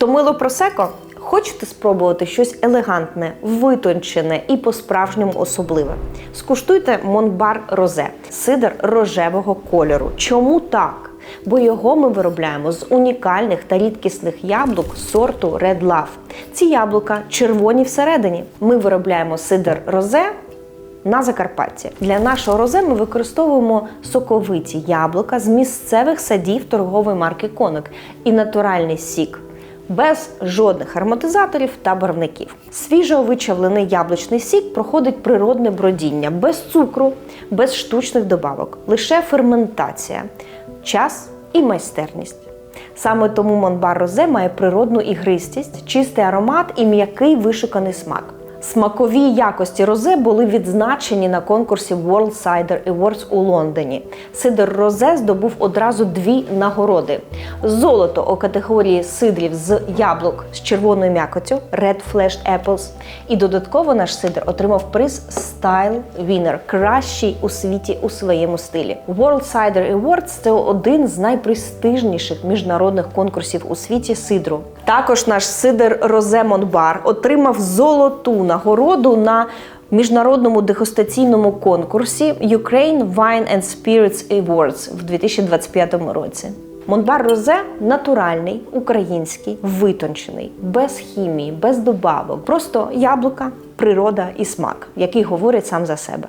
Втомило просеко? Хочете спробувати щось елегантне, витончене і по-справжньому особливе? Скуштуйте Монбар Розе, сидр рожевого кольору. Чому так? Бо його ми виробляємо з унікальних та рідкісних яблук сорту Red Love. Ці яблука червоні всередині. Ми виробляємо сидр розе на Закарпатті. Для нашого розе ми використовуємо соковиті яблука з місцевих садів торгової марки Коник і натуральний сік. Без жодних ароматизаторів та барвників. Свіжо вичавлений яблучний сік проходить природне бродіння без цукру, без штучних добавок, лише ферментація, час і майстерність. Саме тому Монбар Розе має природну ігристість, чистий аромат і м'який вишуканий смак. Смакові якості розе були відзначені на конкурсі World Cider Awards у Лондоні. Сидр розе здобув одразу дві нагороди: золото у категорії сидрів з яблук з червоною м'якоттю Red Fleshed Apples. І додатково наш сидр отримав приз Style Winner – кращий у світі у своєму стилі. World Cider Awards – це один з найпрестижніших міжнародних конкурсів у світі сидру. Також наш сидр Розе Монбар отримав золоту нагороду на міжнародному дегустаційному конкурсі Ukraine Wine and Spirits Awards в 2025 році. Монбар Розе натуральний, український, витончений, без хімії, без добавок. Просто яблука, природа і смак, який говорять сам за себе.